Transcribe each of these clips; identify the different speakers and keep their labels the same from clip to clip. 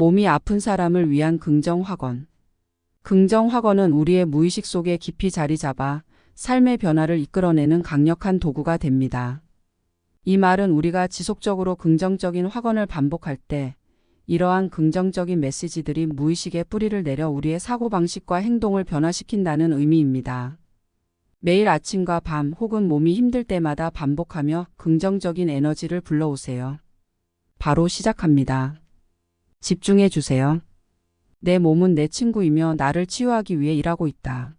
Speaker 1: 몸이 아픈 사람을 위한 긍정 확언. 긍정 확언은 우리의 무의식 속에 깊이 자리 잡아 삶의 변화를 이끌어내는 강력한 도구가 됩니다. 이 말은 우리가 지속적으로 긍정적인 확언을 반복할 때 이러한 긍정적인 메시지들이 무의식에 뿌리를 내려 우리의 사고방식과 행동을 변화시킨다는 의미입니다. 매일 아침과 밤 혹은 몸이 힘들 때마다 반복하며 긍정적인 에너지를 불러오세요. 바로 시작합니다. 집중해 주세요. 내 몸은 내 친구이며 나를 치유하기 위해 일하고 있다.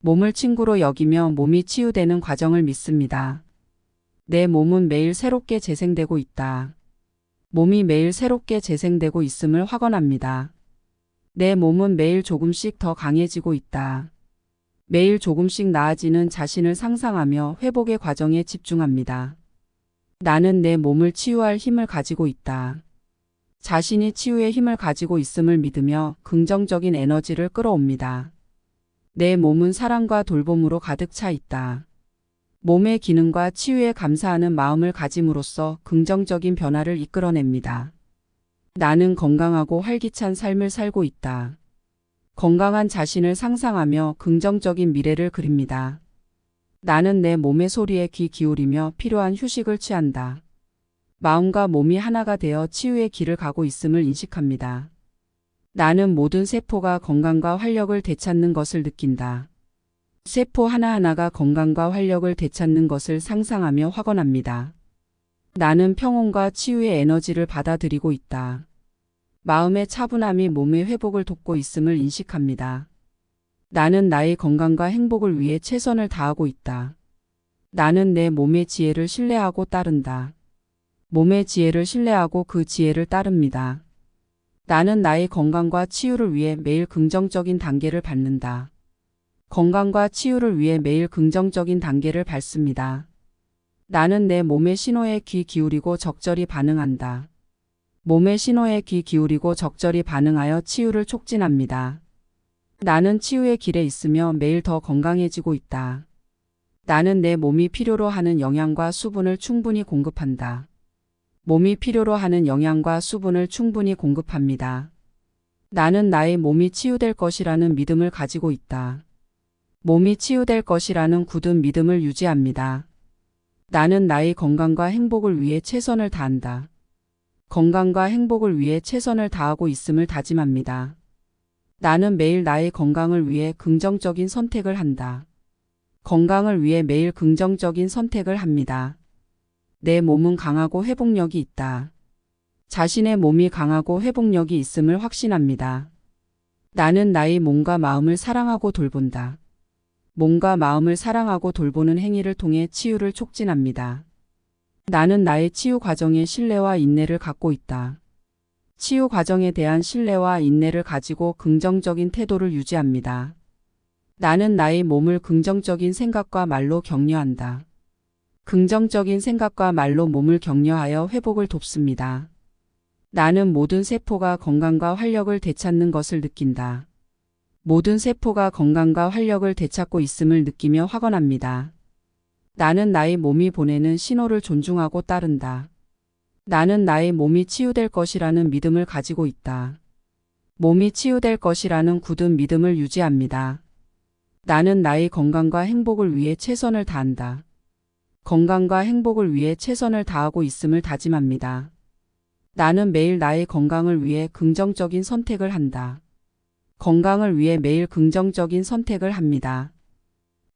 Speaker 1: 몸을 친구로 여기며 몸이 치유되는 과정을 믿습니다. 내 몸은 매일 새롭게 재생되고 있다. 몸이 매일 새롭게 재생되고 있음을 확언합니다. 내 몸은 매일 조금씩 더 강해지고 있다. 매일 조금씩 나아지는 자신을 상상하며 회복의 과정에 집중합니다. 나는 내 몸을 치유할 힘을 가지고 있다. 자신이 치유의 힘을 가지고 있음을 믿으며 긍정적인 에너지를 끌어옵니다. 내 몸은 사랑과 돌봄으로 가득 차 있다. 몸의 기능과 치유에 감사하는 마음을 가짐으로써 긍정적인 변화를 이끌어냅니다. 나는 건강하고 활기찬 삶을 살고 있다. 건강한 자신을 상상하며 긍정적인 미래를 그립니다. 나는 내 몸의 소리에 귀 기울이며 필요한 휴식을 취한다. 마음과 몸이 하나가 되어 치유의 길을 가고 있음을 인식합니다. 나는 모든 세포가 건강과 활력을 되찾는 것을 느낀다. 세포 하나하나가 건강과 활력을 되찾는 것을 상상하며 확언합니다. 나는 평온과 치유의 에너지를 받아들이고 있다. 마음의 차분함이 몸의 회복을 돕고 있음을 인식합니다. 나는 나의 건강과 행복을 위해 최선을 다하고 있다. 나는 내 몸의 지혜를 신뢰하고 따른다. 몸의 지혜를 신뢰하고 그 지혜를 따릅니다. 나는 나의 건강과 치유를 위해 매일 긍정적인 단계를 밟는다. 건강과 치유를 위해 매일 긍정적인 단계를 밟습니다. 나는 내 몸의 신호에 귀 기울이고 적절히 반응한다. 몸의 신호에 귀 기울이고 적절히 반응하여 치유를 촉진합니다. 나는 치유의 길에 있으며 매일 더 건강해지고 있다. 나는 내 몸이 필요로 하는 영양과 수분을 충분히 공급한다. 몸이 필요로 하는 영양과 수분을 충분히 공급합니다. 나는 나의 몸이 치유될 것이라는 믿음을 가지고 있다. 몸이 치유될 것이라는 굳은 믿음을 유지합니다. 나는 나의 건강과 행복을 위해 최선을 다한다. 건강과 행복을 위해 최선을 다하고 있음을 다짐합니다. 나는 매일 나의 건강을 위해 긍정적인 선택을 한다. 건강을 위해 매일 긍정적인 선택을 합니다. 내 몸은 강하고 회복력이 있다. 자신의 몸이 강하고 회복력이 있음을 확신합니다. 나는 나의 몸과 마음을 사랑하고 돌본다. 몸과 마음을 사랑하고 돌보는 행위를 통해 치유를 촉진합니다. 나는 나의 치유 과정에 신뢰와 인내를 갖고 있다. 치유 과정에 대한 신뢰와 인내를 가지고 긍정적인 태도를 유지합니다. 나는 나의 몸을 긍정적인 생각과 말로 격려한다. 긍정적인 생각과 말로 몸을 격려하여 회복을 돕습니다. 나는 모든 세포가 건강과 활력을 되찾는 것을 느낀다. 모든 세포가 건강과 활력을 되찾고 있음을 느끼며 확언합니다. 나는 나의 몸이 보내는 신호를 존중하고 따른다. 나는 나의 몸이 치유될 것이라는 믿음을 가지고 있다. 몸이 치유될 것이라는 굳은 믿음을 유지합니다. 나는 나의 건강과 행복을 위해 최선을 다한다. 건강과 행복을 위해 최선을 다하고 있음을 다짐합니다. 나는 매일 나의 건강을 위해 긍정적인 선택을 한다. 건강을 위해 매일 긍정적인 선택을 합니다.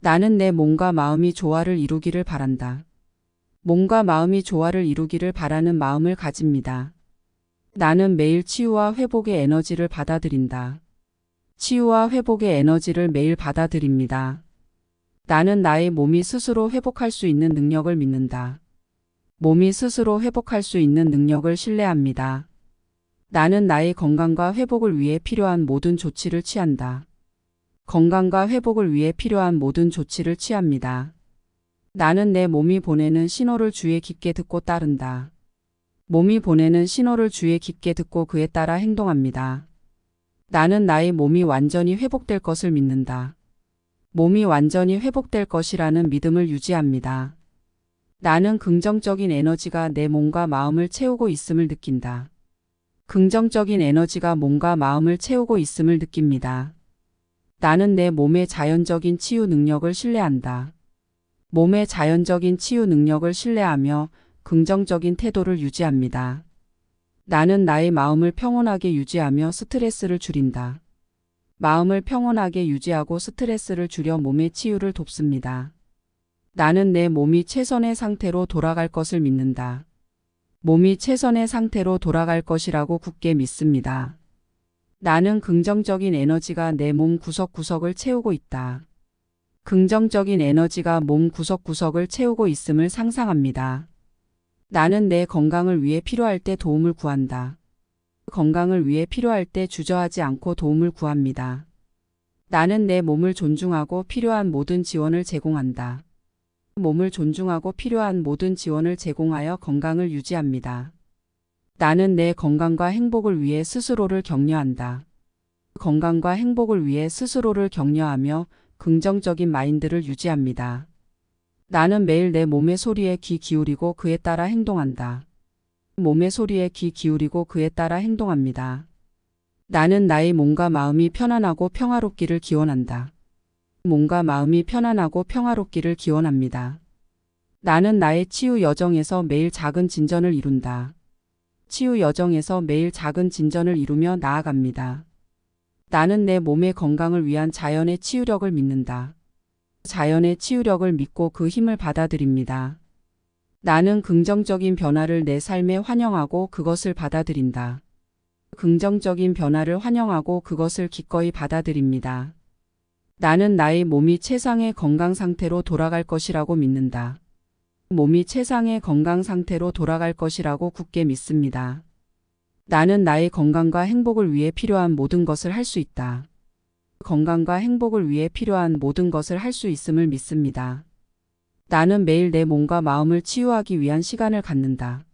Speaker 1: 나는 내 몸과 마음이 조화를 이루기를 바란다. 몸과 마음이 조화를 이루기를 바라는 마음을 가집니다. 나는 매일 치유와 회복의 에너지를 받아들인다. 치유와 회복의 에너지를 매일 받아들입니다. 나는 나의 몸이 스스로 회복할 수 있는 능력을 믿는다. 몸이 스스로 회복할 수 있는 능력을 신뢰합니다. 나는 나의 건강과 회복을 위해 필요한 모든 조치를 취한다. 건강과 회복을 위해 필요한 모든 조치를 취합니다. 나는 내 몸이 보내는 신호를 주의 깊게 듣고 따른다. 몸이 보내는 신호를 주의 깊게 듣고 그에 따라 행동합니다. 나는 나의 몸이 완전히 회복될 것을 믿는다. 몸이 완전히 회복될 것이라는 믿음을 유지합니다. 나는 긍정적인 에너지가 내 몸과 마음을 채우고 있음을 느낀다. 긍정적인 에너지가 몸과 마음을 채우고 있음을 느낍니다. 나는 내 몸의 자연적인 치유 능력을 신뢰한다. 몸의 자연적인 치유 능력을 신뢰하며 긍정적인 태도를 유지합니다. 나는 나의 마음을 평온하게 유지하며 스트레스를 줄인다. 마음을 평온하게 유지하고 스트레스를 줄여 몸의 치유를 돕습니다. 나는 내 몸이 최선의 상태로 돌아갈 것을 믿는다. 몸이 최선의 상태로 돌아갈 것이라고 굳게 믿습니다. 나는 긍정적인 에너지가 내 몸 구석구석을 채우고 있다. 긍정적인 에너지가 몸 구석구석을 채우고 있음을 상상합니다. 나는 내 건강을 위해 필요할 때 도움을 구한다. 건강을 위해 필요할 때 주저하지 않고 도움을 구합니다. 나는 내 몸을 존중하고 필요한 모든 지원을 제공한다. 몸을 존중하고 필요한 모든 지원을 제공하여 건강을 유지합니다. 나는 내 건강과 행복을 위해 스스로를 격려한다. 건강과 행복을 위해 스스로를 격려하며 긍정적인 마인드를 유지합니다. 나는 매일 내 몸의 소리에 귀 기울이고 그에 따라 행동한다. 몸의 소리에 귀 기울이고 그에 따라 행동합니다. 나는 나의 몸과 마음이 편안하고 평화롭기를 기원한다. 몸과 마음이 편안하고 평화롭기를 기원합니다. 나는 나의 치유 여정에서 매일 작은 진전을 이룬다. 치유 여정에서 매일 작은 진전을 이루며 나아갑니다. 나는 내 몸의 건강을 위한 자연의 치유력을 믿는다. 자연의 치유력을 믿고 그 힘을 받아들입니다. 나는 긍정적인 변화를 내 삶에 환영하고 그것을 받아들인다. 긍정적인 변화를 환영하고 그것을 기꺼이 받아들입니다. 나는 나의 몸이 최상의 건강 상태로 돌아갈 것이라고 믿는다. 몸이 최상의 건강 상태로 돌아갈 것이라고 굳게 믿습니다. 나는 나의 건강과 행복을 위해 필요한 모든 것을 할 수 있다. 건강과 행복을 위해 필요한 모든 것을 할 수 있음을 믿습니다. 나는 매일 내 몸과 마음을 치유하기 위한 시간을 갖는다.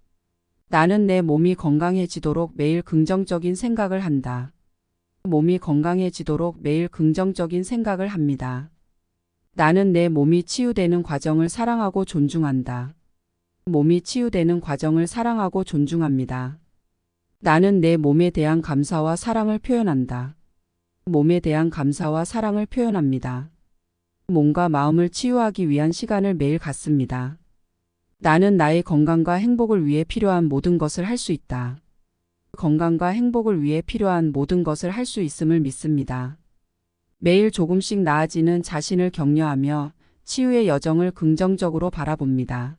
Speaker 1: 나는 내 몸이 건강해지도록 매일 긍정적인 생각을 한다. 몸이 건강해지도록 매일 긍정적인 생각을 합니다. 나는 내 몸이 치유되는 과정을 사랑하고 존중한다. 몸이 치유되는 과정을 사랑하고 존중합니다. 나는 내 몸에 대한 감사와 사랑을 표현한다. 몸에 대한 감사와 사랑을 표현합니다. 몸과 마음을 치유하기 위한 시간을 매일 갖습니다. 나는 나의 건강과 행복을 위해 필요한 모든 것을 할 수 있다. 건강과 행복을 위해 필요한 모든 것을 할 수 있음을 믿습니다. 매일 조금씩 나아지는 자신을 격려하며 치유의 여정을 긍정적으로 바라봅니다.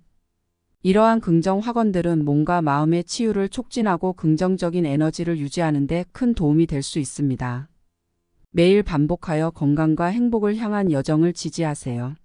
Speaker 1: 이러한 긍정 학원들은 몸과 마음의 치유를 촉진하고 긍정적인 에너지를 유지하는 데 큰 도움이 될 수 있습니다. 매일 반복하여 건강과 행복을 향한 여정을 지지하세요.